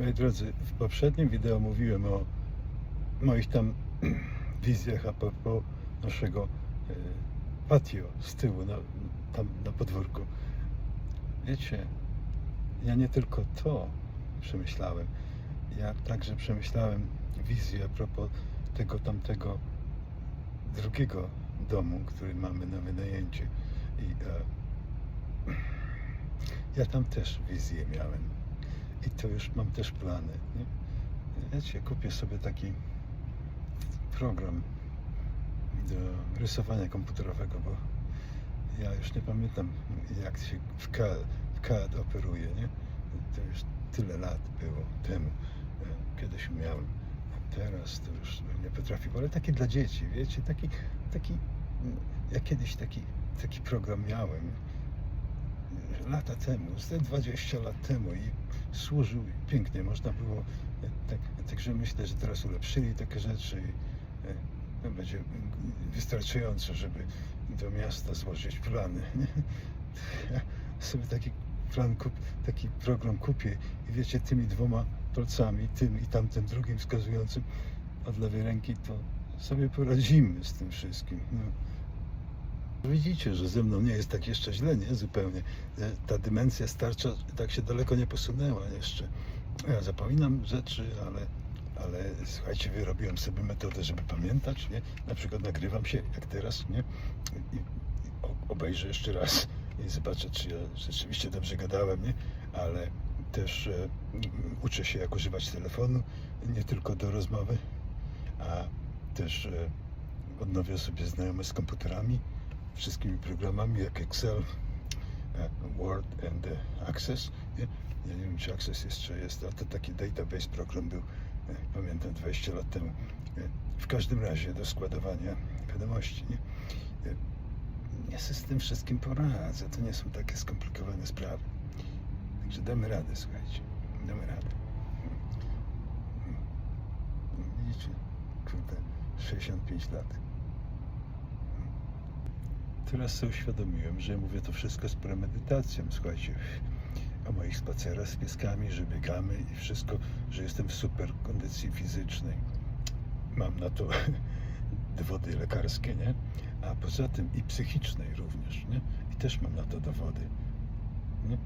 Moi drodzy, w poprzednim wideo mówiłem o moich tam wizjach a propos naszego e, patio z tyłu, na, tam na podwórku. Wiecie, ja nie tylko to przemyślałem, ja także przemyślałem wizję a propos tego tamtego drugiego domu, który mamy na wynajęcie. I e, ja tam też wizję miałem. I to już mam też plany. Nie? Wiecie, kupię sobie taki program do rysowania komputerowego, bo ja już nie pamiętam jak się w CAD, w CAD operuje, nie? To już tyle lat było temu. E, Kiedyś umiałem, a teraz to już nie potrafił, ale taki dla dzieci, wiecie, taki, taki ja kiedyś taki, taki program miałem lata temu, z te 20 lat temu i służył pięknie, można było, e, tak, także myślę, że teraz ulepszyli takie rzeczy i e, to będzie wystarczająco, żeby do miasta złożyć plany. Ja sobie taki plan, kup, taki program kupię i wiecie, tymi dwoma palcami, tym i tamtym drugim wskazującym od lewej ręki, to sobie poradzimy z tym wszystkim. No. Widzicie, że ze mną nie jest tak jeszcze źle, nie? Zupełnie. E, Ta dymensja starcza tak się daleko nie posunęła jeszcze. Ja zapominam rzeczy, ale, ale słuchajcie, wyrobiłem sobie metodę, żeby pamiętać, nie? Na przykład nagrywam się, jak teraz, nie? I, obejrzę jeszcze raz i zobaczę, czy ja rzeczywiście dobrze gadałem, nie? Ale też e, uczę się, jak używać telefonu, nie tylko do rozmowy, a też e, odnowię sobie znajomość z komputerami, wszystkimi programami jak Excel, Word and Access. Nie? Ja nie wiem, czy Access jeszcze jest, ale to taki database program był, e, pamiętam, 20 lat temu. E, W każdym razie do składowania wiadomości. Nie? E, Ja sobie z tym wszystkim poradzę. To nie są takie skomplikowane sprawy. Także damy radę, słuchajcie. Damy radę. Widzicie? Kurde, 65 lat. Teraz sobie uświadomiłem, że mówię to wszystko z premedytacją. Słuchajcie, o moich spacerach z pieskami, że biegamy i wszystko, że jestem w super kondycji fizycznej. Mam na to dowody lekarskie, nie? A poza tym i psychicznej również, nie? I też mam na to dowody. Nie?